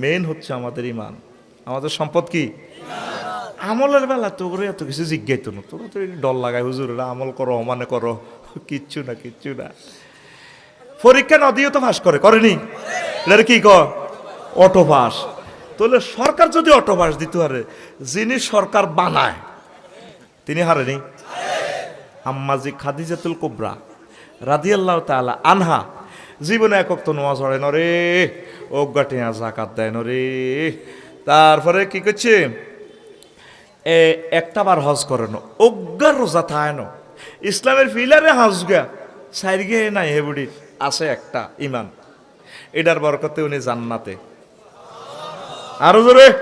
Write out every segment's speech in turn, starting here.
Main হচ্ছে আমাদের ইমান আমাদের সম্পদ কি? আমলের বেলা তো করে এত কিছু জিজ্ঞাইতো না। তোরা তো ডর লাগায় হুজুরেরা আমল করো, অমানে করো, কিচ্ছু না কিচ্ছু না। পরীক্ষা নদীও তো পাস করে, করেনি? এটার কি ক অটো পাস তাহলে সরকার যদি অটো পাস দিতে পারে যিনি সরকার বানায়, তিনি হারেনি। আম্মাজি খাদিজাতুল কুবরা রাদিয়াল্লাহু তাআলা আনহা জীবনে একক তো নোয়াজ হয় না রে অজ্ঞাটিয়া জাকাত দেয় না রে। তারপরে কি করছে? এ, একটা বার হজ করে না অজ্ঞার রোজা থায় না। ইসলামের ফিলারে হাজ গা সাইড গে নাই হেবুড়ির আছে একটা ইমান। এটার বরকতে উনি জান্নাতে। আরও জোরে।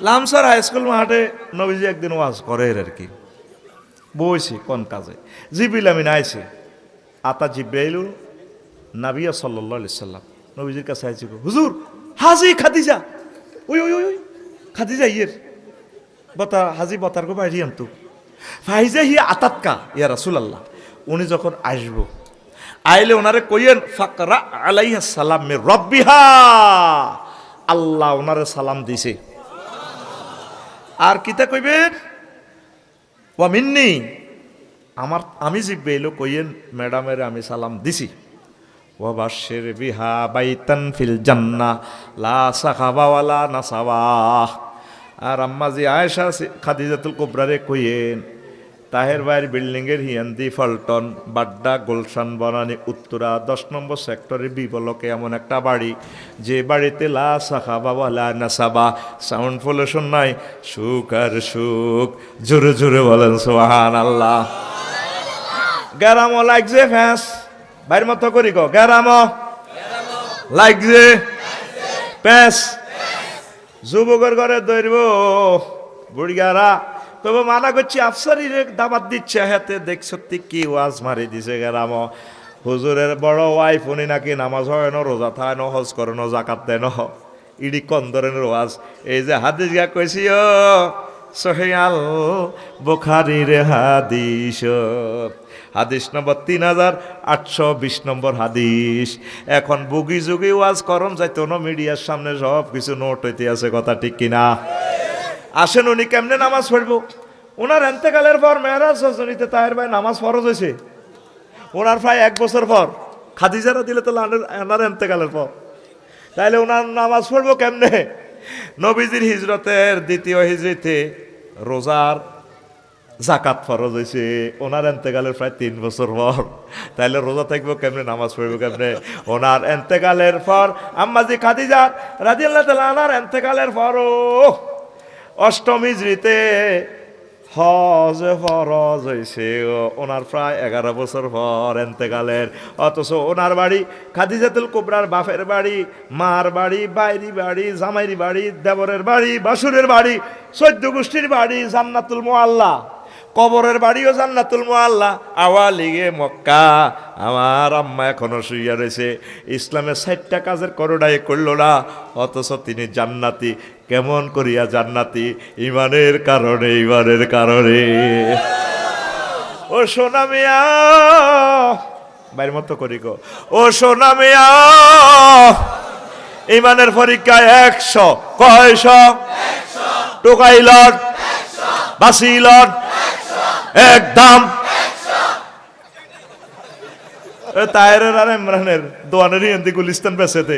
লামসার হাই স্কুল মাঠে নবীজি একদিন ওয়াজ করে আর কি। বইছি কোন কাজে। জিবিল আমিন আইছে। আতা জিব্রাইলু নাবিয়া আলাইহি সাল্লাম। নবীজির কাছে আইছে হুজুর, হাজি খাদিজা। ওই ওই ওই, খাদিজা ইয়ের, বতা, হাজি বতার গো বাইরি আনতু। ফাইজা হি আতাতকা, ইয়া রাসুল আল্লাহ উনি যখন আসব, আইলে ওনারে কইয়েন, ফাকরা আলাইহা সালাম মে রব্বিহা। আল্লাহ ওনারে সালাম দিছে। আর কিতা কইবেন? ওয়া মিন্নি। আমার, আমি জিব্বে এলো কইয়েন, ম্যাডামের আমি সালাম দিছি। ওয়া বাশের বিহা বাইতান ফিল জান্না লা সাখাবা ওয়ালা নাসাবা। আর আম্মা জি আয়েশা খাদিজাতুল কুবরারে কইয়েন, তাহের ভাইয়ের বিল্ডিংয়ের হিয়ান্দি ফলটন, বাড্ডা, গুলশান, বনানী, উত্তরা, দশ নম্বর সেক্টরের বিবলকে এমন একটা বাড়ি, যে বাড়িতে লা সাখা বাবা লা নাসাবা। সাউন্ড পলিউশন নাই, সুখ আর সুখ, জোরে জোরে বলেন সোহান আল্লাহ গ্যারামো লাগছে ফ্যাঁস। বাইর মতো করি গো। গ্যারামো। লাগছে প্যাঁস যুবকের ঘরে দৌড়ব বুড়িয়ারা তবে মানা করছি আফসারি দাবাত দিচ্ছে হাতে। দেখ সত্যি কি ওয়াজ মারি দিছে গেরাম হুজুরের বড় ওয়াইফ উনি নাকি নামাজ হয় ন, রোজা থায় ন, হজ করে ন, জাকাত দেয় ন। ইডি কন্দরের ওয়াজ। এই যে হাদিস গা কইছি, ও সহিয়াল বুখারির হাদিস। হাদিস নম্বর তিন হাজার আটশো বিশ নম্বর হাদিস। এখন বুগি যুগি ওয়াজ করম যাইতো না, মিডিয়ার সামনে সব কিছু নোট হইতে আছে, কথা ঠিক কিনা? আসেন উনি কেমনে নামাজ পড়ব? ওনার এন্তেকালের পর মেহরাজ রজনীতে তাহের ভাই নামাজ ফরজ হয়েছে ওনার প্রায় এক বছর পর। খাদিজারা দিলে তো ওনার এন্তেকালের পর। তাইলে ওনার নামাজ পড়ব কেমনে? নবীজির হিজরতের দ্বিতীয় হিজরিতে রোজার জাকাত ফরজ হয়েছে। ওনার এন্তেকালের প্রায় তিন বছর পর। তাইলে রোজা থাকব কেমনে, নামাজ পড়ব কেমনে? ওনার এন্তেকালের পর আম্মাজি খাদিজার রাজিয়াল্লাহ তাআলা আনার এন্তেকালের পরও অষ্টমী হিজরিতে হজ ফরজ হয়েছে ওনার প্রায় এগারো বছর পর এন্তেকালের। অথচ ওনার বাড়ি খাদিজাতুল কুবরার বাপের বাড়ি, মার বাড়ি, বাইরি বাড়ি জামাইরি বাড়ি, দেবরের বাড়ি, বাসুরের বাড়ি চৈদ্য গোষ্ঠীর বাড়ি, জান্নাতুল মোয়াল্লা কবরের বাড়িও জান্নাতুল মোয়াল্লা আওয়া লিগে মক্কা। আমার আম্মা এখনও শুইয়া রয়েছে। ইসলামের ষাটটা কাজের করোনায় করল না। অথচ তিনি জান্নাতি। কেমন করিয়া জান্নাতি? ইমানের কারণে ইমানের কারণে। ও সোনা মিয়া। বাইর মতো করি গো। ও সোনা মিয়া। ইমানের পরীক্ষায় একশো। কয়শ? টোকাই লট একদম। আর ইমরানের দোয়ানের হিন্দি গুলিস্তান পেছেতে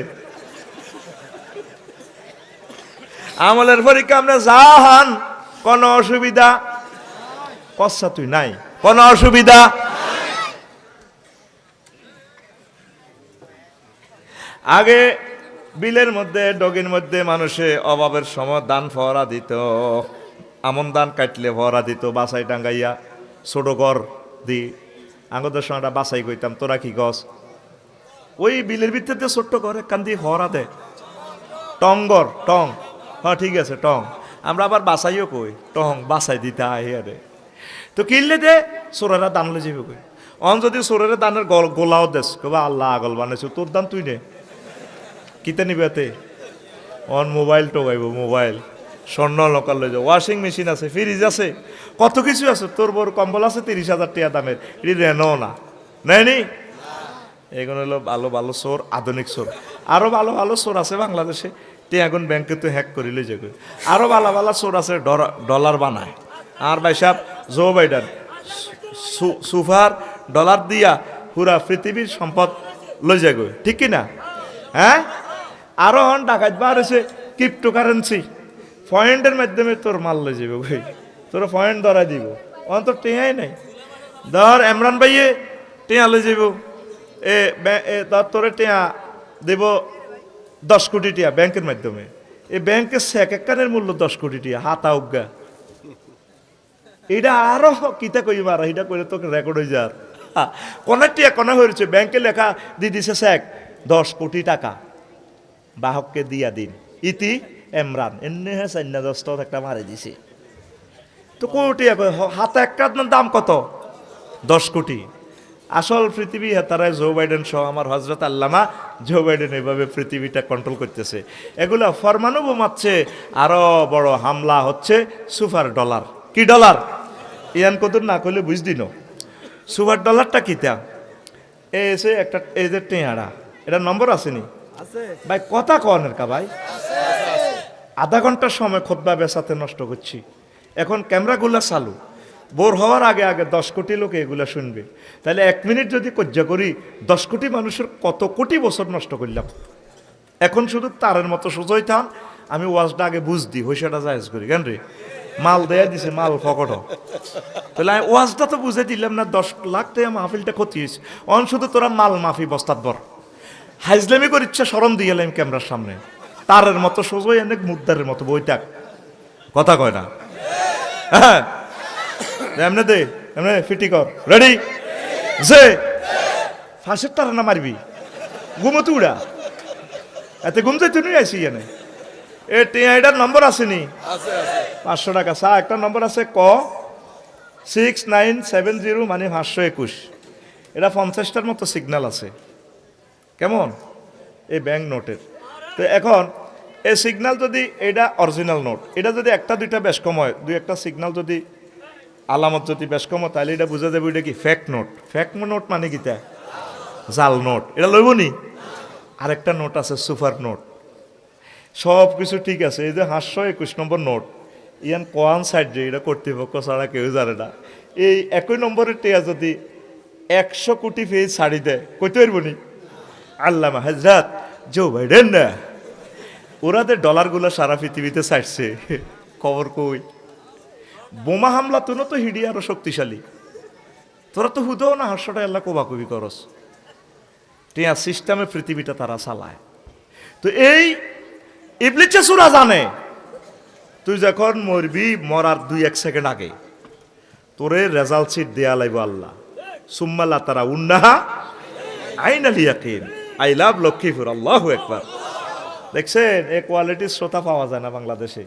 আমলের পরীক্ষা আমরা যাহান কোনো অসুবিধা? কচ্ছা তুই নাই। কোনো অসুবিধা? আগে বিলের মধ্যে, ডগির মধ্যে মানুষে অভাবের সময় দান ফহরা দিত। আমন দান কাটলে ফহরা দিত বাসাই টাঙ্গাইয়া ছোট ঘর দি। আগদের সময়টা বাসাই কইতাম তোরা কি গছ। ওই বিলের ভিতরে ছোট্ট ঘরে কান্দি ফহরা দেয় টঙ্গর টং হ্যাঁ ঠিক আছে, টং। আমরা আবার বাসাইও কই টং বাসাই দিতে আরে। তো কিনলে দে, সোরেরা দান লে যাবে কই। অন যদি সোরের দানের গল- গোলাও দেশ কবা আল্লাহ আগল বানাইছো, তোর দান তুই নে। কিতে নিবেতে অন মোবাইল টোকাইব মোবাইল। স্বর্ণ লোকাল লই যাও। ওয়াশিং মেশিন আছে ফ্রিজ আছে, কত কিছু আছে? তোর বড় কম্বল আছে, তিরিশ হাজার টাকা দামের। এটি রেনো না। নেয়নি এগুলো হলো ভালো ভালো চোর, আধুনিক চোর। আরও ভালো ভালো সোর আছে বাংলাদেশে। তে এখন ব্যাংকে তো হ্যাক করিলে যে আরও ভালো ভালো সোর আছে ডলার বানায়। আর ভাই সাহেব জো বাইডেন সুফার ডলার দিয়া পুরা পৃথিবীর সম্পদ লই যাগো ঠিক কি না? হ্যাঁ? আরও হন, ডাকাত বার ক্রিপ্টো কারেন্সি পয়েন্টের মাধ্যমে তোর মাল লই যাবে ভাই। তোর পয়েন্ট ধরা দিব। অন তোর টেহাই নাই। ধর এমরান ভাইয়ে টেয়া লই যাব এ ধর তোরে টেয়া দেব দশ কোটি টিয়া ব্যাংকের মাধ্যমে। এই ব্যাংকের এক একখানের মূল্য দশ কোটি টিয়া, হাতা উজ্ঞা এটা আরও কিতা কই মারা এটা কইলে তোকে রেকর্ড হয়ে যার। কোনে টিয়া কোনে হয়েছে ব্যাংকে লেখা দি দিছে স্যাক দশ কোটি টাকা। বাহককে দিয়া দিন। ইতি এমরান এমনি হ্যাঁ চান্না দশটা একটা মারে দিছে। তো কোটি হাতে একটা দাম কত? দশ কোটি। আসল পৃথিবী তারা জো বাইডেন সহ আমার হজরত আল্লামা জো বাইডেন এভাবে পৃথিবীটা কন্ট্রোল করতেছে। এগুলো ফরমানু বোমাচ্ছে আরও বড় হামলা হচ্ছে সুপার ডলার। কি ডলার? ইয়ান কত না করলে বুঝ দিন সুপার ডলারটা কিতা? এ এসে একটা এই যে এটা নম্বর আসেনি? ভাই কথা কনের কা ভাই? আধা ঘণ্টার সময় খোদ্া বেসাতে নষ্ট করছি। এখন ক্যামেরাগুলো চালু। বোর হওয়ার আগে আগে দশ কোটি লোক এগুলো শুনবে। তাহলে এক মিনিট যদি কজ্জা করি, দশ কোটি মানুষের কত কোটি বছর নষ্ট করলাম? এখন শুধু তারের মতো সোজই থান, আমি ওয়াজটা আগে বুঝ দিই, হইসাটা জায়েজ করি, কেন রে? মাল দেয়া দিছে, মাল ফকট। তাহলে আমি ওয়াজটা তো বুঝে দিলাম না, দশ লাখ টাকা মাহফিলটা ক্ষতি হয়েছে। অন শুধু তোরা মাল মাফি বস্তাত বর হাইজলামি করে ইচ্ছা সরম দিয়ে এলাম ক্যামেরার সামনে। তারের মতো সোজই অনেক মুদ্দারের মতো বইটাক কথা কয় না। হ্যাঁ। এমনে দে এমনে ফিটি কর। রেডি যে ফাঁসের তারা না মারবি? ঘুমতে উড়া। এতে ঘুম যাই তুই আইসি এনে এ টিআইটার নম্বর আসেনি। পাঁচশো টাকা। চা একটা নম্বর আছে ক সিক্স নাইন সেভেন জিরো মানে পাঁচশো একুশ। এটা পঞ্চাশটার মতো সিগন্যাল আছে। কেমন? এই ব্যাংক নোটের। তো এখন এই সিগন্যাল যদি এটা অরিজিনাল নোট এটা যদি একটা, দুইটা বেশ কম হয়, দুই একটা সিগন্যাল যদি আলামত যদি বেশ কম হয়, তাহলে এটা বুঝা যাবে এটা কি ফেক নোট ফেক নোট মানে কি তা? জাল নোট এটা লইব নি? আরেকটা নোট আছে সুপার নোট সব কিছু ঠিক আছে, এই যে হাস্য একুশ নম্বর নোট ইয়ান কোয়ান সাইড যে এটা কর্তৃপক্ষ ছাড়া কেউ জানে না। এই একই নম্বরের টেয়া যদি একশো কোটি পেয়ে ছাড়ি দেয় কইতে পারব নি? আল্লামা হাজরাত জো বাইডেন না ওরাদের ডলারগুলো সারা পৃথিবীতে ছাড়ছে, খবর কই? বোমা হামলা তো তো হিডি আরও শক্তিশালী। তোরা তো হুদও না হাস্যটা আল্লাহ কোবাকুবি করস। টিয়া সিস্টেমে পৃথিবীটা তারা চালায়। তো এই ইবলিচে সুরা জানে, তুই যখন মরবি, মরার দুই এক সেকেন্ড আগে, তোরে রেজাল্ট শিট দেয়া লাইব আল্লাহ। সুম্মাল্লা তারা উন্নাহা আইন আল ইয়াকিন। আই লাভ লক্ষ্মীপুর আল্লাহ একবার দেখছেন, এ কোয়ালিটির শ্রোতা পাওয়া যায় না বাংলাদেশে।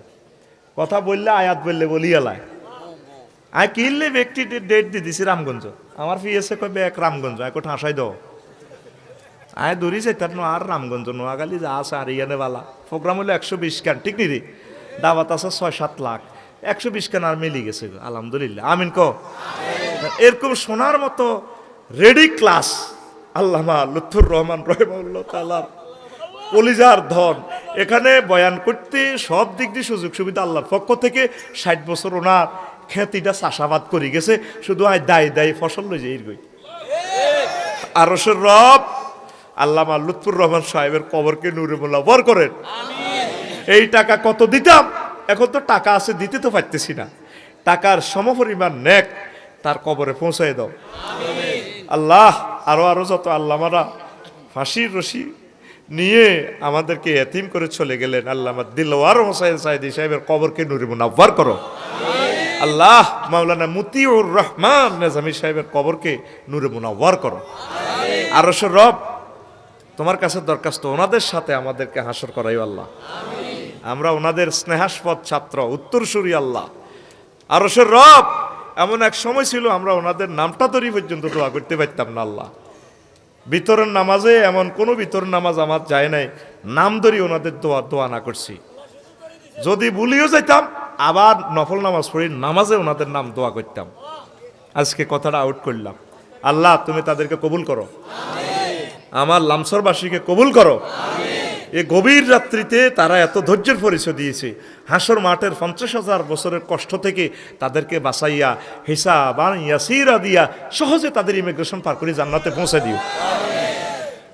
কথা বললে, আয়াত বললে, বলি এলায় আই কিনলে ব্যক্তি ডেট দিয়ে দিছি রামগঞ্জ। আমার ফিয়েছে কবে এক রামগঞ্জ এক ঠাঁসাই দাও। আয় দৌড়ি যেতার নো, আর রামগঞ্জ নোয়াগালি যা আছে আর ইয়ানে বালা। প্রোগ্রাম হলো একশো বিশ কান ঠিক নি রে? দাওয়াত আছে ছয় সাত লাখ। একশো বিশ কান আর মিলি গেছে আলহামদুলিল্লাহ। আমিন ক এরকম শোনার মতো রেডি ক্লাস আল্লামা লুৎফুর রহমান রহমাউল্লাহ তালার কলিজার ধন। এখানে বয়ান করতে সব দিক দিয়ে সুযোগ সুবিধা আল্লাহর পক্ষ থেকে। ষাট বছর ওনার খ্যাতিটা চাষাবাদ করে গেছে। শুধু আয় দায় দায় ফসল লই যাই গই। আরসের রব আল্লামা লুৎফুর রহমান সাহেবের কবরকে নূরে মোল্লাবর করেন। এই টাকা কত দিতাম? এখন তো টাকা আছে দিতে তো পারতেছি না। টাকার সমপরিমাণ নেক তার কবরে পৌঁছায় দাও। আল্লাহ আরও আরও যত আল্লামারা ফাঁসির রশি নিয়ে আমাদেরকে এতিম করে চলে গেলেন আল্লাহ দিলওয়ার হোসাইন সাইদি সাহেবের কবরকে নুরে মুনাব্বার করো। আল্লাহ মাওলানা মুতিউর রহমান নেজামি সাহেবের কবরকে নূরে মুনাওয়ার করো। আরও রব, তোমার কাছে দরখাস্ত ওনাদের সাথে আমাদেরকে হাসর করাই আল্লাহ। আমরা ওনাদের স্নেহাস্পদ ছাত্র, উত্তরসূরি আল্লাহ। আরও রব এমন এক সময় ছিল আমরা ওনাদের নামটা তৈরি পর্যন্ত দোয়া করতে পারতাম না আল্লাহ। বিতরণ নামাজে এমন কোনো বিতরণ নামাজ আমার যায় নাই নাম ধরি ওনাদের দোয়া দোয়া না করছি। যদি ভুলিও যাইতাম আবার নফল নামাজ পড়ি নামাজে ওনাদের নাম দোয়া করতাম। আজকে কথাটা আউট করলাম। আল্লাহ তুমি তাদেরকে কবুল করো। আমার লামসরবাসীকে কবুল করো। এই গভীর রাত্রিতে তারা এত ধৈর্যের পরিচয় দিয়েছে। হাসর মাঠের পঞ্চাশ হাজার বছরের কষ্ট থেকে তাদেরকে বাঁচাইয়া, হিসাব আর ইয়াসিরা দিয়া সহজে তাদের ইমিগ্রেশন পার করে জান্নাতে পৌঁছে দিও।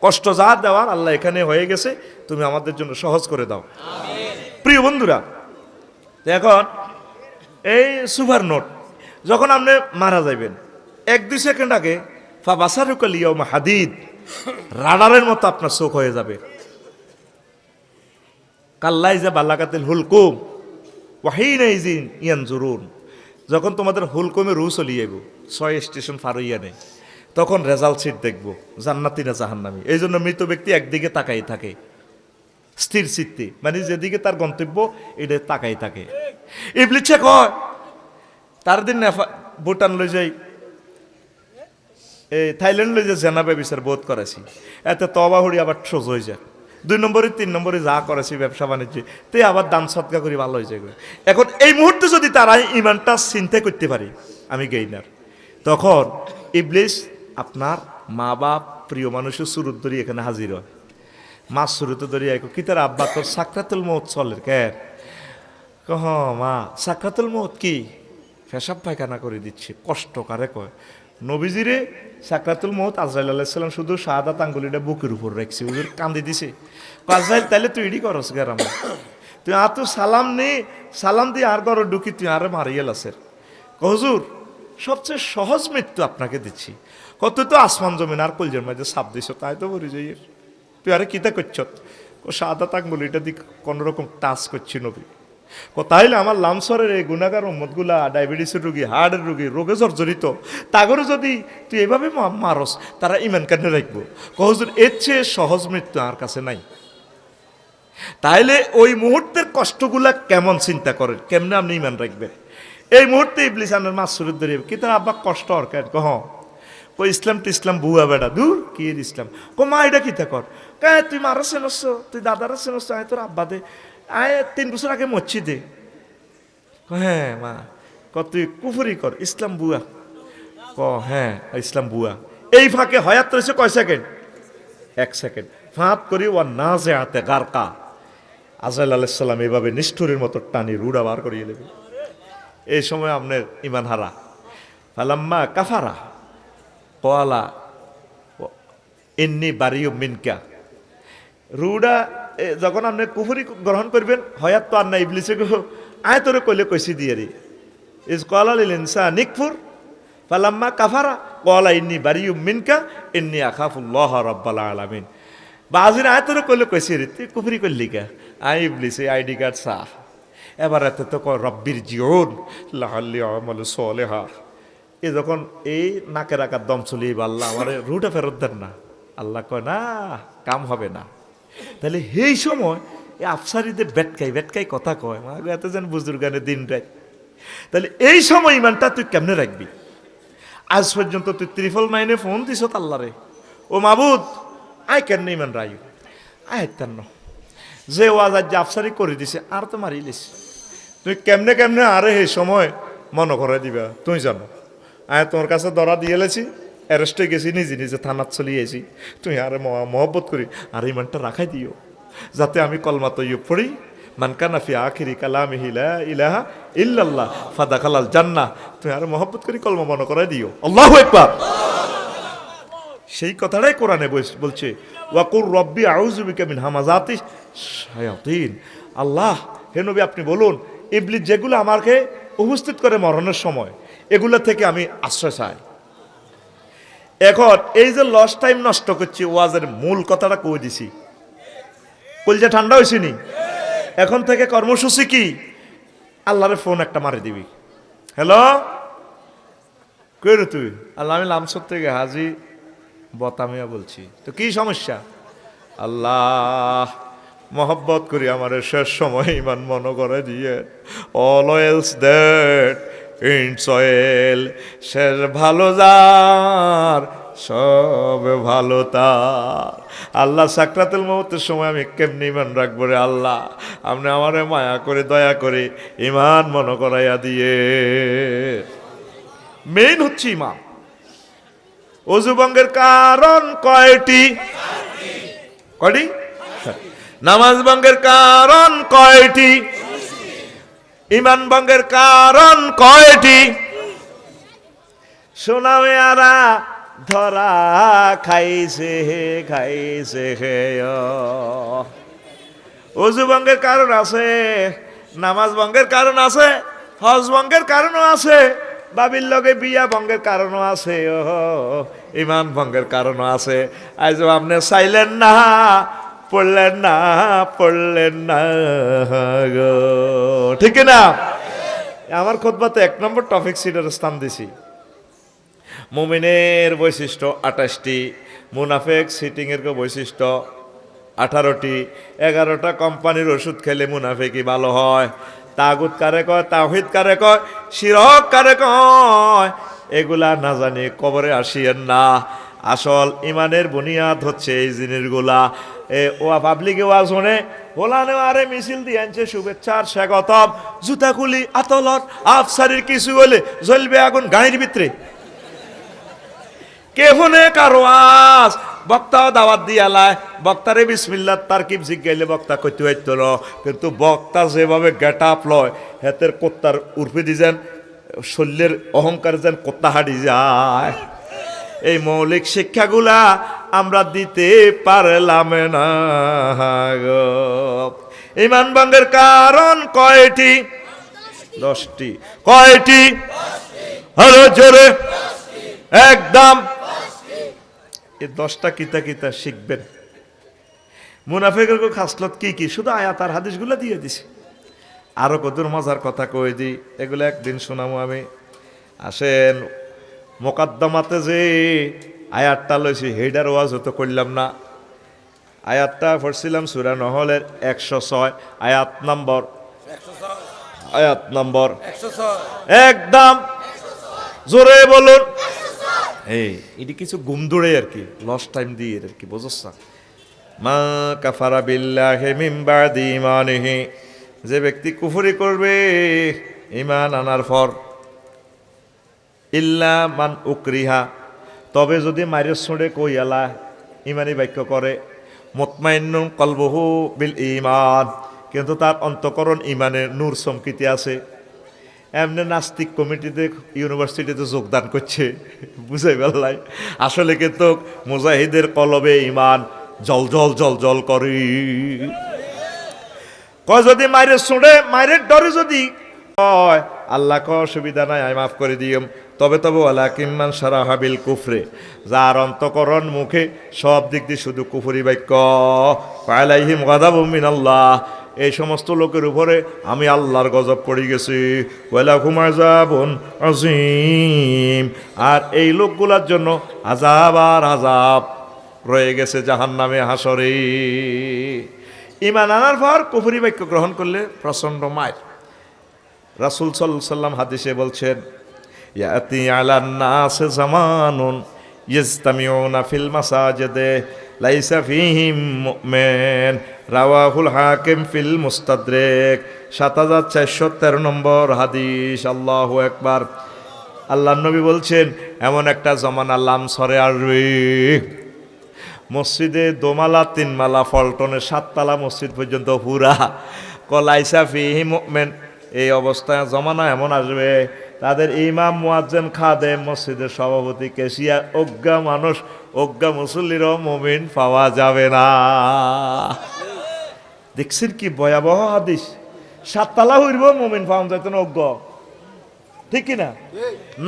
কষ্ট যা দেওয়ার আল্লাহ এখানে হয়ে গেছে, তুমি আমাদের জন্য সহজ করে দাও। প্রিয় বন্ধুরা এখন এই সুপার নোট, যখন আপনি মারা যাইবেন, এক দুই সেকেন্ড আগে ফাবাসারুকালিয়ম হাদিদ, রাডারের মতো আপনার চোখ হয়ে যাবে। কাল্লাই যে বাল্লাকাতিল হুলকুম ওয়াহিন ইজিন ইয়ান জুরুন যখন তোমাদের হুলকুমে রু চলিয়ে যাব ছয় স্টেশন পার হইয়া নেই, তখন রেজাল্ট সিট দেখব, জান্নাতি না জাহান্নামি। এই জন্য মৃত ব্যক্তি একদিকে তাকাই থাকে, স্থির চিত্তে মানে যেদিকে তার গন্তব্য এটা তাকাই থাকে। ইবলিচ্ছে কয়, তার দিন ভুটান লই যাই, এই থাইল্যান্ড লই যে জেনাবে বিচার বোধ করেছি, এতে তবা হড়ি আবার সোজ হয়ে যায়। দুই নম্বরে তিন নম্বরে যা করেছি ব্যবসা বাণিজ্য, তে আবার দান সৎকা করি ভালো হয়ে যাবে। এখন এই মুহূর্তে যদি তারা ইমানটা চিন্তা করতে পারি, আমি গেইনার তখন ইবলিস আপনার মা বাপ প্রিয় মানুষের সুরত ধরি এখানে হাজির হয়। মাছ শুরুতে ধরি আইকো, কি তার আব্বা, তোর সাকরাতুল মৌত চলের কে? কহ, মা, সাকরাতুল মৌত কি? ফেসাব পায়খানা করে দিচ্ছে, কষ্ট কারে কয়। নবীজিরে সাকরাতুল মৌত আজরাইল আলাইসাল্লাম শুধু শাহাদাত আঙ্গুলিটা বুকের উপর রাখছে। হুজুর কান্দি দিছে। আজরাইল, তাইলে তুই ইডি করস গেরাম তুই আর তো সালাম নে, সালাম দিয়ে আর গর ঢুকি তুই আরে মারিয়ে লাসের হুজুর, সবচেয়ে সহজ মৃত্যু আপনাকে দিচ্ছি। কত তো আসমান জমিন আর কলজের মাঝে সাপ দিছ, তাই তো বলি যাই তুই আরে কিতা করছ? ও সাদা আঙ্গুলিটা দিক কোনো রকম টাচ করছি নবী। তাইলে আমার লামসরের এই গুণাগার মদগুলা ডায়াবেটিসের রুগী হার্টের রুগী, রোগে জর্জরিত, তাগরে যদি তুই এভাবে মারস, তারা ইমান কেন রাখব। কহজুর এর চেয়ে সহজ মৃত্যু আর কাছে নাই। তাইলে ওই মুহূর্তের কষ্টগুলা কেমন চিন্তা করেন? কেমনে আপনি ইমান রাখবেন? এই মুহূর্তে ইবলিস আনের মাছ শুরু ধরে কি আব্বা কষ্ট আর কেন? কহ, কো, ইসলাম তো ইসলাম বুয়া বেড়া দূর, কি ইসলাম? কো, মা, এটা কি তা কর? কে, তুই মারা চেনস তুই দাদারা চেনস আয়, তোর আব্বা দে। আয়, তিন বছর আগে মচ্ছি দে ক হ্যাঁ মা। ক তুই কুফুরি কর, ইসলাম বুয়া। ক হ্যাঁ ইসলাম বুয়া। এই ফাঁকে হয়াত রয়েছে কয় সেকেন্ড? এক সেকেন্ড। ফাঁত করি ও না যে হাতে গারকা আজরাইল আলাইসাল্লাম এভাবে নিষ্ঠুরের মতো টানি রুড়া বার করিয়ে দেবে। এই সময় আপনার ইমান হারা। ফালাম্মা কাফারা। কোয়ালা ইন্নি বারিউ মিনকা। রুডা যখন আপনি কুফুরি গ্রহণ করবেন, হয়াত তো আর না ইবলিসে আয় তোরে কইলে কইসি দিয়ে রে। ইস কলা লিল ইনসা নিকফুর ফালাম্মা কাফারা কলা ইন্নি বারিউ মিনকা, ইন্নি আখাফুল্লাহ রাব্বাল আলামিন। বাজির আয় তোরে কইলে কইসি রে, তুই কুফুরি করলি কা? আই ইবলিসে, আইডি কার্ড সা এবার এত তো রব্বির জিওন লাহাল্লি আমাল সলেহা। এ যখন এই নাকের আকার দম চলিয়ে আল্লাহ আমার রুটা ফেরত দেন না। আল্লাহ কয়, না, কাম হবে না। তাহলে সেই সময় এই আফসারিদের বেটকাই বেটকাই কথা কয়, মা এত যেন বুজুর্গানে দিন রাত। তাহলে এই সময় ইমানটা তুই কেমনে রাখবি? আজ পর্যন্ত তুই ত্রিফল নাইনে ফোন দিছ আল্লাহরে। ও মাবুদ আই কেন ইমান রাই আয় তেন যে ওয়াজ আজ আফসারি করে দিছে, আর তো মারিলিস তুই কেমনে কেমনে আরে এই সময় মনে করে দিবা, তুই জানো। আয়, তোর কাছে ধরা দিয়ে এলেছি অ্যারেস্টে গেছি, নিজে নিজে থানাত চলিয়েছি তুই আরে ম- মহব্বত করি, আর ইমানটা রাখাই দিও। যাতে আমি কলমা তৈব পড়ি মানকানা ফি আখিরি কালামি হিলা ইলাহা ইল্লাল্লাহ ফাদা খালাল জান্না তুই আরে মহব্বত করি, কলমা মনে করাই দিও। আল্লাহু আকবার! সেই কথাটাই কোরআনে বলছে ওয়াকুর রব্বি আউজুবিকা মিন হামাজাতি শায়াতিন। আল্লাহ, হে নবী, আপনি বলুন, ইবলিস যেগুলো আমাকে উপস্থিত করে মরণের সময়, এগুলো থেকে আমি আশ্রয় চাই। এখন এই যে লস টাইম নষ্ট করছি ওয়াজের মূল কথাটা কই দিছি? কলজা ঠান্ডা হয়েছে নি? এখন থেকে কর্মসূচি কি? আল্লাহরে ফোন একটা মারি দিবি। হ্যালো কই রে তুই? আল্লাহ আমি লামসর থেকে হাজি বতামিয়া বলছি। তো কি সমস্যা? আল্লাহ মহব্বত করি আমার শেষ সময় ইমান মনে করে দিয়ে। All wells that ends well শেষ ভালো যার, সব ভালো তার। আল্লাহ সাকরাতুল মহতের সময় আমি কেমনি ইমান রাখব রে আল্লাহ? আপনি আমারে মায়া করে, দয়া করে ইমান মনে করাইয়া দিয়ে। মেইন হচ্ছে ইমান অজুবঙ্গের কারণ কয়টি? কয়টি? নামাজ ভঙ্গের কারণ কয়টি? ইমান ভঙ্গের কারণ কয়টি? আরা ধরা খাইছে হে খাইছে হে অজু ভঙ্গের কারণ আছে, নামাজ ভঙ্গের কারণ আছে, হজ ভঙ্গের কারণও আছে, বাবির লগে বিয়া ভঙ্গের কারণও আছে, ও। ইমান ভঙ্গের কারণও আছে। আজ আপনি চাইলেন না পড়লেন না পড়লেন না গো ঠিক না আমার খোদবাতে এক নম্বর টপিক সিটের স্থান দিছি। মুমিনের বৈশিষ্ট্য আঠাশটি, মুনাফেক সিটিংয়ের বৈশিষ্ট্য আঠারোটি। এগারোটা কোম্পানির ওষুধ খেলে মুনাফেকি ভালো হয়। তাগুত কারে কয় তাহিদ কারে কয় শিরক কারে কয়। এগুলা না জানি কবরে আসিয়েন না। আসল ইমানের বুনিয়াদ হচ্ছে এই জিনিসগুলা। এ, ও পাবলিকে মিছিল আতলত কিছু আগুন গাড়ির ভিতরে। কে ফোনে কারও আজ বক্তাও দাওয়াত দিয়ালায় বক্তারে বিসমিল্লাহ তার কি জিজ্ঞাইলে, বক্তা, কইতে হইতো কিন্তু বক্তা যেভাবে গেট আপ লয়, হেতের কোত্তার উর্ফে দিছেন শল্যের অহংকার যেন কোত্তা হাঁটি যায়। এই মৌলিক শিক্ষাগুলা আমরা দিতে পারলাম না ইমান কারণ কয়টি? দশটি। কয়টি? হলো জোরে। একদম। এই দশটা কিতা কিতা শিখবেন। মুনাফেকের খাসলত কি কি? শুধু আয়াত আর হাদিসগুলো দিয়ে দিছি। আরও কদুর মজার কথা কই দিই এগুলো একদিন শোনামো আমি। আসেন মোকাদ্দমাতে যে আয়াতটা লইছি হেডার ওয়াজ হতো করলাম না। আয়াতটা পড়ছিলাম সুরা নহলের একশো ছয় আয়াত নম্বর। আয়াত নম্বর। একদম। জোরে বলুন। এই এটি কিছু গুম দৌড়ে আর কি লস টাইম দিয়ে আর কি বোঝস না মা কাফারা বিল্লাহে মিন বাদি ইমানিহি যে ব্যক্তি কুফরি করবে ইমান আনার পর ইল্লা মান উকরিহা। তবে যদি মায়ের সোঁড়ে কইয়ালা ইমানি বাক্য করে মতমাইন্নু কলবহু বিল ইমান কিন্তু তার অন্তকরণ ইমানে নূর চমকিতে আছে। এমনি নাস্তিক কমিটিতে, ইউনিভার্সিটিতে যোগদান করছে বুঝে গেলাই আসলে কিন্তু মুজাহিদের কলবে ইমান জল জল জল জল করি। কয় যদি মায়ের শুনে মায়ের ডরে যদি কয় আল্লাহ ক অসুবিধা নাই, আমি মাফ করে দিম তবে তবে ওলা কিম্মান সারা হাবিল কুফরে, যার অন্তকরণ মুখে সব দিক দিয়ে শুধু কুফরি বাক্য। পায়লাইহিম গাদাবু মিনাল্লাহ, এই সমস্ত লোকের উপরে আমি আল্লাহর গজব পড়ে গেছি। ওয়ালা ঘুমায় যাবন আজিম আর এই লোকগুলার জন্য আজাব আর আজাব রয়ে গেছে জাহান নামে হাসরে ইমান আনার পর কুফরি বাক্য গ্রহণ করলে প্রচণ্ড মায়ের। রাসুল সাল্লাম হাদিসে বলছেন ইয়াতি আলান নাস জামানুন ইজতামিউনা ফিল মাসাজিদে লাইসা ফিহিম মুমিন রাওয়াহুল হাকিম ফিল মুস্তাদরিক সাত হাজার চারশো তেরো নম্বর হাদিস। আল্লাহু একবার নবী বলছেন, এমন একটা জমানা লামসরে আসবে। মসজিদে দোমালা, তিনমালা, ফলটনের সাততলা মসজিদ পর্যন্ত পুরা। কলাইসা ফিহি মুমিন। এই অবস্থায় জমানা এমন আসবে। তাদের ইমাম, মুয়াজ্জেন খাদে মসজিদের সভাপতি কেশিয়া অজ্ঞা মানুষ, অজ্ঞা মুসল্লিরও মুমিন পাওয়া যাবে না। দেখছেন কি ভয়াবহ হাদিস? সাততলা হইব মুমিন পাওয়া যেত না অজ্ঞ? ঠিক কিনা?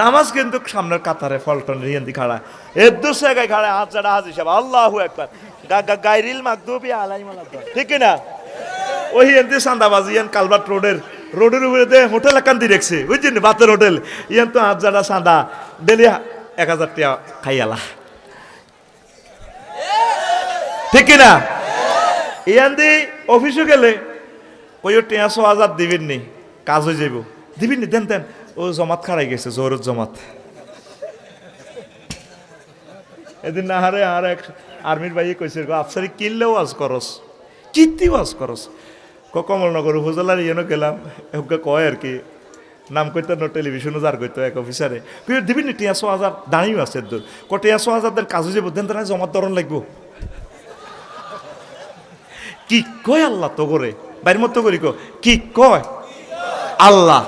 নামাজ কিন্তু সামনের কাতারে ফলটন রিয়ান্দি খাড়া এর দু জায়গায় খাড়া হাত চাড়া হাজি সাহেব আল্লাহ একবার। গাইরিল মাকদুবি আলাই মালাদ্দা ঠিক কিনা? ওই হিয়ান্তি সান্দাবাজি কালবাট রোডের রোডের উপরে হোটেল একান দিয়ে রেখছে। বুঝছেন? বাতের হোটেল। ইয়ান তো হাত চাড়া সান্দা ডেলি এক হাজার টাকা খাইয়ালা। ঠিক কিনা ইয়ান দি অফিসে গেলে। ওই ছ হাজার দিবেন নি। কাজ হয়ে যাইব। দিবেন নি? দেন দেন। ও জমাত খারাই গেছে জোরের জমাত। এদিন না হারে আর এক আর্মির ভাইয়ে কইছে আফসারি কিনলেও ওয়াজ করস কিত্তি ওয়াজ করস কমলনগর উপজেলার ইয়েনো গেলাম ওকে কয় আর কি, নাম কইতো না টেলিভিশনও যার কইতো, এক অফিসারে কই দিবি নি টিয়াশো হাজার দাঁড়িয়ে আছে দূর ক টিয়াশো হাজার কাজ হয়ে যাব দেন তারা জমাত ধরন লাগবো। কি কয় আল্লাহ তো করে বাইরের মতো করি কো, কি কয়? আল্লাহ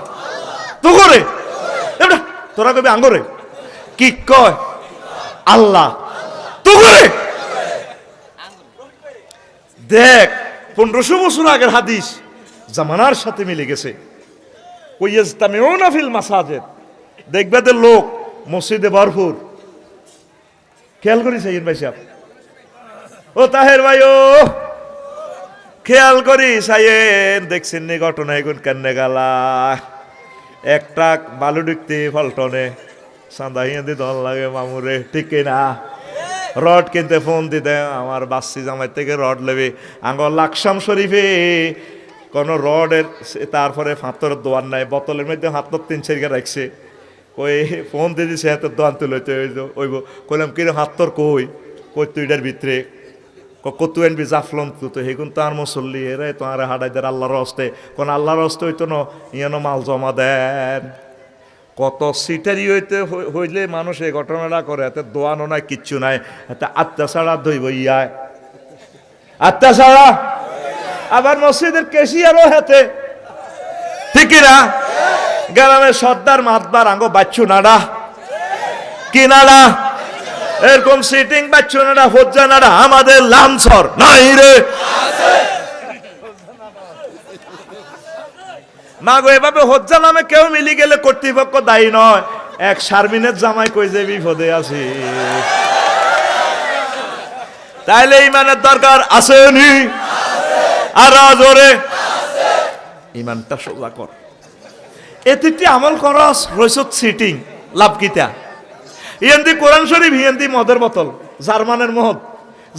তো করে তোরা কবি আঙ্গরে কি কয়? আল্লাহ তো করে দেখ পনেরোশো বছর আগের হাদিস জামানার সাথে মিলে গেছে। ওইয়াজতামিউনা ফিল মাসাজিদ। দেখবে তো লোক মসজিদে ভরপুর। খেয়াল করি সাইয়ের ভাই সাহেব। ও তাহের ভাই, ও! খেয়াল করি সাইয়েন দেখছেন নি ঘটনা এগুন কেনে গালা? একটা বালু ডিকতে ফলটনে সান্দা হিয়াদি দল লাগে মামুরে, ঠিক না রড কিনতে ফোন দিতে, আমার বাসি জামাই থেকে রড লেবে আঙ্গর লাকসাম শরীফে, কোনো রডের তারপরে ফাঁতরের দোয়ার নাই, বোতলের মধ্যে হাতত তিন চারিকে রাখছে। কই, ফোন দিয়ে দিছে, হাতের দোয়ান তুলে ওইব কইলাম কিরম হাতর কই? কই তুইটার ভিতরে? কতু এনবি জাফলন তু, তো হেগুন তো আর মুসল্লি, এরে তো আর হাডাই দের আল্লাহর হস্তে। কোন আল্লাহর হস্তে হইতো না, ইয়ানো মাল জমা দেন। কত সিটারি হইতে হইলে মানুষ এই ঘটনাটা করে। এতে দোয়ানো নাই, কিচ্ছু নাই। এতে আত্মা ছাড়া দইব ইয়ায়। আত্মা ছাড়া? আবার মসজিদের কেশিয়ারও হাতে। ঠিক না? গ্রামের সর্দার মাতবার আঙ্গো বাচ্চু নাড়া। কি নাড়া? এরকম সিটিং বাচ্চু নাড়া হজ্জা নাড়া, আমাদের লামসর নাই রে। মা গো এভাবে হজ্জা নামে কেউ মিলি গেলে কর্তৃপক্ষ দায়ী নয়। এক শারমিনের জামাই কই যে বিপদে আছি। তাইলে ইমানের দরকার আসেনি আর জোরে ইমানটা সোজা কর। এতিটি আমল করস রইসত সিটিং লাভ কিতা? ইয়ান্দি কোরআন শরীফ ইয়ান্দি মদের বোতল, জার্মানের মদ।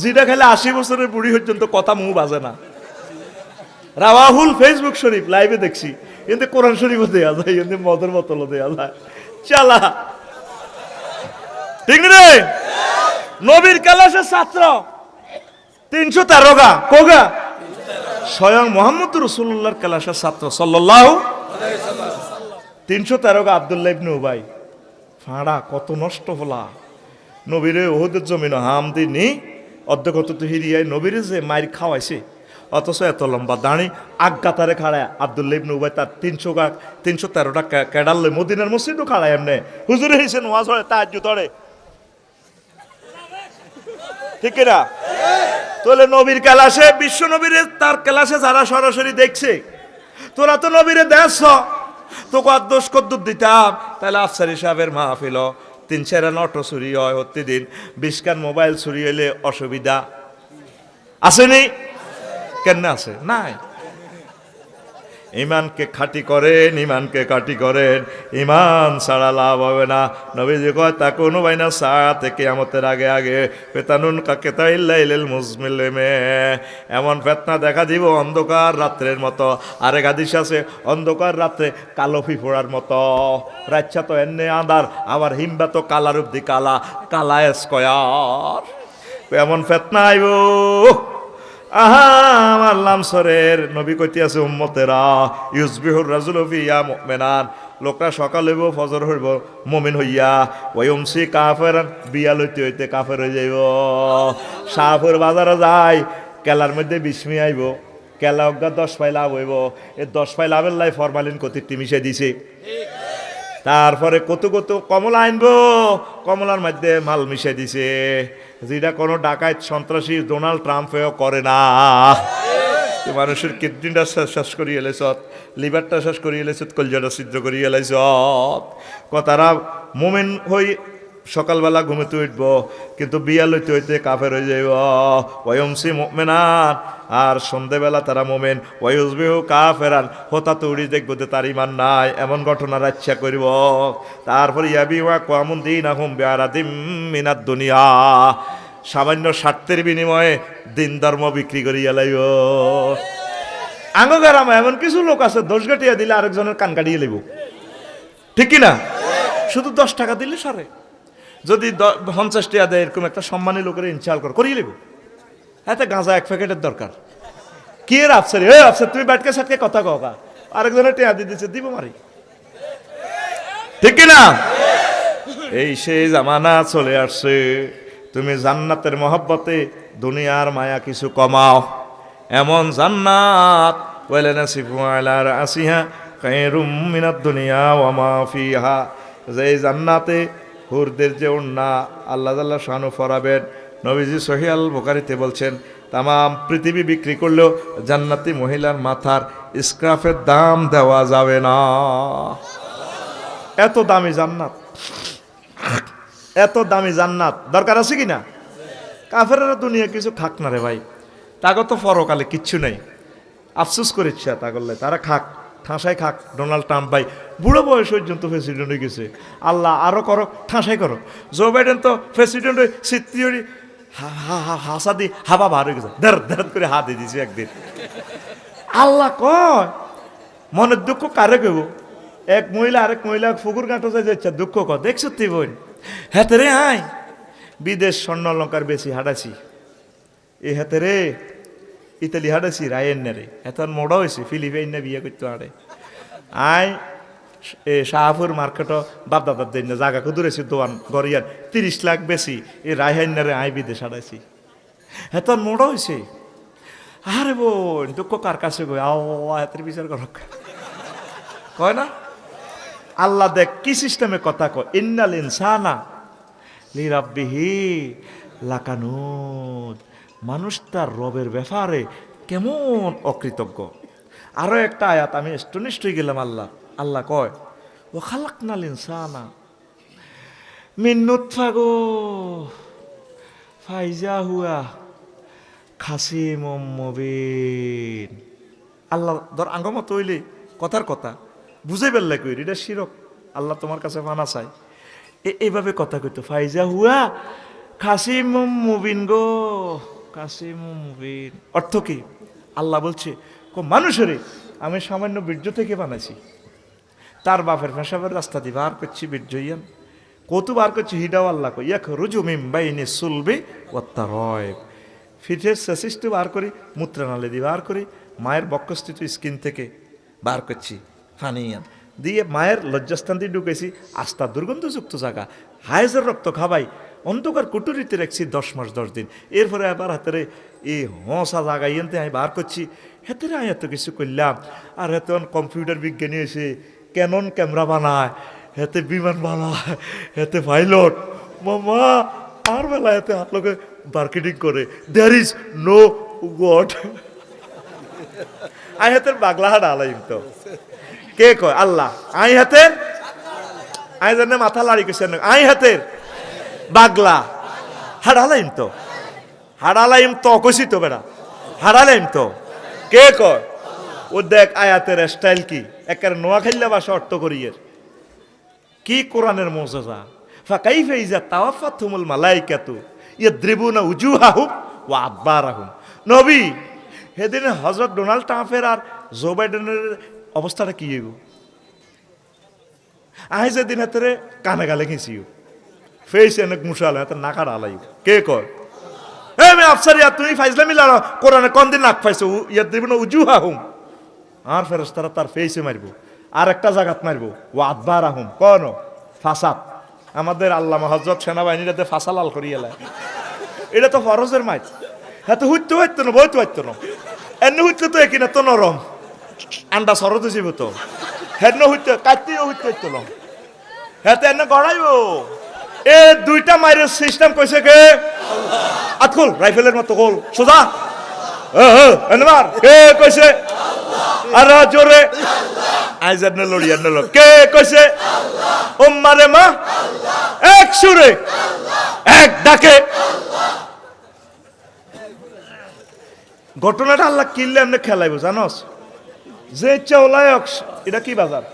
যেটা খেলে আশি বছরের বুড়ি পর্যন্ত কথা মুখ বাজে না। রাওয়াহুল ফেসবুক শরীফ লাইভে দেখছি। কিন্তু কোরআন শরীফও দেয়া যায় কিন্তু মদের বোতলও দেয়া যায় চালা ঠিক রে নবীর কালাসের ছাত্র তিনশো তেরো গা কোগা স্বয়ং মোহাম্মদ রসুল্লাহর কালাসের ছাত্র সাল্লাহ তিনশো তেরো গা আবদুল্লাহ ইবনে উবাই ফাঁড়া কত নষ্ট হলা নবীরে ওহুদের জমিন হাম দিনি অর্ধগত হিরিয়ায় নবীরে যে মায়ের খাওয়াইছে অথচ এত লম্বা দাঁড়ি। আজ্ঞাতারে খাড়ায়। আবদুল্লাহ ইবনে উবাই তার তিনশো গা তিনশো তেরোটা কেডাল্লে মদিনার মসজিদও খাড়ায় এমনি। হুজুরে হিসেন ওয়াজ হয় তার ধরে। ঠিক না তোলে নবীর ক্যালাসে বিশ্ব নবীরে তার ক্যালাসে যারা সরাসরি দেখছে, তোরা তো নবীরে দেশ তোকে দোষ কদ্দুর দিতাম। তাহলে আফসারি সাহেবের মাহফিল, তিন চারা অটো চুরি হয় প্রতিদিন। বিশকান মোবাইল চুরি হইলে অসুবিধা। আসেনি? কেন আছে? নাই। ইমানকে খাটি করেন, ইমানকে কাটি করেন। ইমান ছাড়া লাভ হবে না। নবীজি কয়, তা কোনো বাইনা সা থেকে আমতের আগে আগে। পেতানুন কাকে তাইল্লাইলেল মুজমিলেমে। এমন ফেতনা দেখা দিব অন্ধকার রাত্রের মতো। আরেক হাদিস আছে, অন্ধকার রাত্রে কালো ফিফোড়ার মতো। রাচ্ছা তো এনে আন্দার আবার হিম্বা তো কালার অব্দি কালা কালা স্কয়ার। এমন ফেতনা আইব। আহা, আমার লামসরের নবী কইতে আছে উম্মতেরা। ইউজবিহুর রাজুল ফিয়া মুমিনান। লোকরা সকাল হইব, ফজর হইব, মুমিন হইয়া। ওয়মসি কাফের, বিয়া লইতে হইতে কাফের হয়ে যাইব। সাফের বাজারে যায়, কেলার মধ্যে বিস্মি আইব। কেলা অজ্ঞা দশ পাই লাভ হইব। এই দশ পাই লাভের লাই ফরমালিন কতিরটি মিশে দিছে। তারপরে কত কত কমলা আনব, কমলার মধ্যে মাল মিশে দিছে। যেটা কোনো ডাকায় সন্ত্রাসী ডোনাল্ড ট্রাম্পেও করে না। মানুষের কিডনিটা শেষ করি এলে এলাইছ লিভারটা শেষ এলে এলাইছ কলজাটা কৰি এলে এলাইছ তারা মোমেন হই সকালবেলা ঘুমেতে উঠব, কিন্তু বিয়া লইতে হইতে কাফের হয়ে যাইব। ওয়মসি মোমেনান, আর সন্ধেবেলা তারা মোমেন। ওয়ুজবিহু কাফেরান তো উড়ি দেখব যে তার ইমান নাই, এমন ঘটনার ইচ্ছা করিব। তারপরে ইয়াবি ওয়া কামুন দিন আহম বেয়ারাদিম মিনার দুনিয়া। সামান্য স্বার্থের বিনিময়ে দিন ধর্ম বিক্রি করিয়া লাইব। আঙ্গগারামা এমন কিছু লোক আছে দশ গাটিয়া দিলে আরেকজনের কান কাটিয়ে লইব। ঠিক কি না? শুধু দশ টাকা দিলে সারে। যদি পঞ্চাশ টাকা দেয়, এরকম একটা সম্মানী লোকের ইনচাল কর, করিয়ে নেব এতে গাঁজা এক প্যাকেটের দরকার। কি এর আফসারি? এ, আফসার, তুমি ব্যাটকে সাটকে কথা কবা আরেকজনের টেয়া দিয়ে দিচ্ছে দিব মারি। ঠিক কিনা? এই সেই জামানা চলে আসছে। তুমি জান্নাতের মহব্বতে দুনিয়ার মায়া কিছু কমাও। এমন জান্নাত, ওয়ালা নাসিফু আলা রাসিহা, খায়রুম মিনাদ দুনিয়া ওয়া মা ফিহা। যে জান্নাতে হুরদের যে ওন্না আল্লাহ তাআলা শানু ফরাবেন। নবীজি সহিয়াল বুখারীতে বলছেন, তামাম পৃথিবী বিক্রি করলেও জান্নাতি মহিলার মাথার স্ক্রাফের দাম দেওয়া যাবে না। এত দামি জান্নাত। এত দামি জান্নাত। দরকার আছে কি না? কাফেরেরা দুনিয়া কিছু খাক না রে ভাই। তাকে তো পরকালে কিচ্ছু নেই। আফসোস করেছে তা করলে তারা খাক। ঠাঁসাই খাক ডোনাল্ড ট্রাম্প ভাই। বুড়ো বয়স পর্যন্ত প্রেসিডেন্ট হয়ে গেছে। আল্লাহ আরও করো, ঠাঁসাই করো। জো বাইডেন তো প্রেসিডেন্ট হয়ে সিত্রিয়রি হাসা দি হাবা বার হয়ে গেছে। দের দের করে হাত দিয়ে দিয়েছে একদিন। আল্লাহ কয়, মনের দুঃখ কারে কেব এক মহিলা আরেক মহিলা ফুকুর যায় যাচ্ছে, দুঃখ ক দেখছ তুই বোন? হেতে রে আয়। বিদেশ স্বর্ণ অলঙ্কার বেশি হাঁটাছি এ হেতে রে ইতালি হাঁটাছি রায়ের রে এখন মোড়া হয়েছে ফিলিপাইন বিয়ে করতে হাঁটে আয় এ শাহপুর মার্কেটও বাপ দাদার দিন জায়গা কুদুরেছি দোয়ান গরিয়ান তিরিশ লাখ বেশি এ রায়হান্নারে আয় বিদেশ হাঁটাছি হেতন মোড়া হয়েছে আরে বোন, দুঃখ কার কাছে গো? হাতের বিচার করক। কয় না? আল্লাহ দেখ, কি সিস্টেমে কথা কয়? ইন্নাল ইনসানা লিরাব্বিহি লাকানুদ। মানুষ তার রবের ব্যাপারে কেমন অকৃতজ্ঞ। আরও একটা আয়াত আমি স্টনিষ্ট হয়ে গেলাম আল্লাহ। আল্লাহ কয় ও খালাকনাল ইনসানা মিন নুতফা গো, ফাইজা হুয়া খাসিম মবিন। আল্লাহ ধর আঙ্গমত হইলে কথার কথা, বুঝাই পেললে কই, এটা শিরক, আল্লাহ তোমার কাছে মানা চাই। এ- এইভাবে কথা কইতো, ফাইজা হুয়া খাসিম মুবিন গো। মুবিন। অর্থ কি? আল্লাহ বলছে, কো মানুষেরে আমি সামান্য বীর্য থেকে বানাইছি। তার বাপের পেশাবের রাস্তা দিয়ে বার করছি বীর্য ইয়ান। কতু বার করছি হিডাও আল্লাহ কই এক রুজু মিম বাইনে সুলবে ফিটের শেষিষ্ট বার করি মূত্রনালে দিয়ে বার করি, মায়ের বক্ষস্থিত স্কিন থেকে বার করছি ফানিয়ান দিয়ে মায়ের লজ্জাস্থান দিয়ে ঢুকেছি আস্থা দুর্গন্ধযুক্ত জায়গা। হায়েজের রক্ত খাবাই অন্ধকার কুটুরিতে রাখছি দশ মাস, দশ দিন। এরপরে আবার হাতেরে এই হসা ইয়েনতে আমি বার করছি। হেতেরে আমি এত কিছু করলাম। আর হেতে কম্পিউটার বিজ্ঞানী এসে ক্যানন ক্যামেরা বানায়, হেতে বিমান বানায়, হেতে পাইলট। মামা, আর বেলা এতে হাত লোকে মার্কেটিং করে। দেয়ার ইজ নো গড আই হাতের বাগলা হাট আলাইম তো। কে কয়? আল্লাহ। আই হাতের আই জানে মাথা লাড়ি কইছে। আই হাতের বাগলা। হাড়ালাইম তো। হাড়ালাইম তো, কইছি তো বেড়া। হাড়ালাইম তো। কে কয়? ও দেখ, আয়াতের স্টাইল কি? একের নোয়া খাইলে বাসা অর্থ করিয়ের কি কোরআনের মজা ফাকাইফে ইজা তাওয়াফাতুমুল মালাইকাতু ইয়াদ্রিবুনা উজুহাহুম ওয়া আদবারাহুম নবী, সেদিন হযরত ডোনাল্ড ট্রাম্পের আর জো বাইডেনের অবস্থাটা কি আই যেদিন হাতেরে কানে গালে গেছিও ফেস এনে মুশাল হাতে নাকার আলাই কে কয়? এ, মে আফসারিয়া তুমি ফাইজলামি লাড়া কোরআনে কোন দিন নাক পাইছো ইয়াদ্রিবুনা উজুহাহুম আর ফেরস্তারা তার ফেসে মারব, আর একটা জায়গাত মারব। ও আদবার কন? ফাসাদ। আমাদের আল্লাহ হজরত সেনাবাহিনীরাতে ফাঁসা লাল করিয়ে এটা তো ফরজের মাছ হ্যাঁ তো হুইতে হইতো না, বইতে হইতো না। এমনি হুইতে তো একিনা তো নরম। আন্ডা সরতে যাইব তো হ্যাঁ হইতে কাটতেও হইতে হইতো না। হ্যাঁ তো এনে গড়াইব। এ দুইটা মাইরের সিস্টেম কইছে কে? আতকুল রাইফেলের মতো গোল। সোজা? হ্যাঁ হ্যাঁ মার কে কইছে আর জোরে। আইজার নে লড়িয়া নে লড়। কে কইছে উম্মারে মা? এক সুরে। এক ডাকে। ঘটনাটা আল্লাহ কিনলে এমনি খেলাইব জানোস? যে ইচ্ছা ওলায়ক এটা কি বাজার?